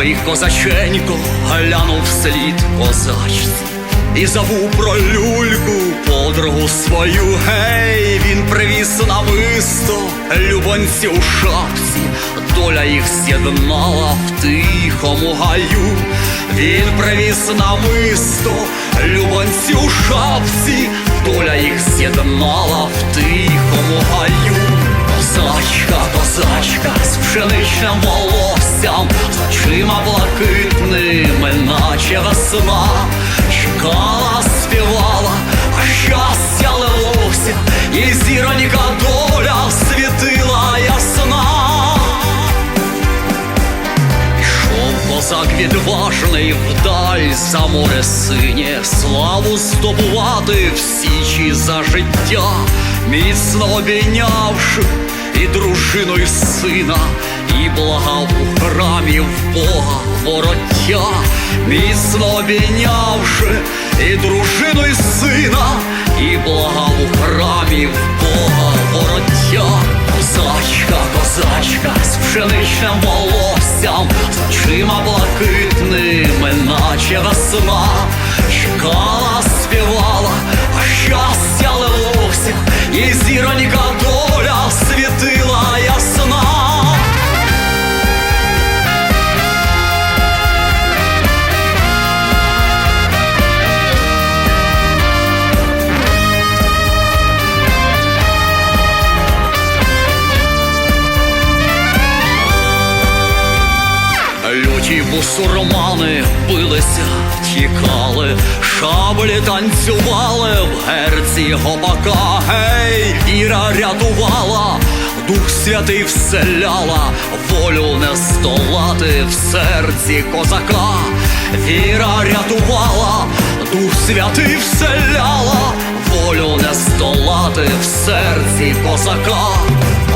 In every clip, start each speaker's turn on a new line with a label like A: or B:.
A: Ой, козаченько, глянув вслід козачці і забув про люльку, подругу свою, гей, він привіз намисто, любонці у шапці, доля їх з'єднала в тихому гаю. Він привіз намисто, любонці у шапці, доля їх з'єднала в тихому гаю. Козачка, з пшеничним волоссям, з очима блакитними, наче весна, чекала, співала, а щастя лилося, і зіронька доля світила ясна. Ішов козак відважний вдаль за море синє, славу здобувати в січі за життя, міцно обійнявши і дружину, і сина, і благав у храмі в Бога вороття, міцно обійнявши і дружину, і сина, і благав у храмі в Бога вороття. Козачка, козачка з пшеничним волоссям, з очима блакитними, наче весна, чекала, співала, а щастя лилося, і зіронька Люті бусурмани билися, тікали, шаблі танцювали в герці гопака, гей, віра рятувала, Дух Святий вселяла, волю не здолати в серці козака, віра рятувала, Дух Святий вселяла, волю не здолати в серці козака.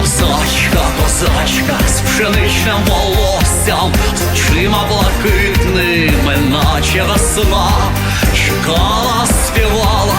A: Козачка, козачка з пшеничним волоссям, з очима блакитними, наче весна, чекала, співала,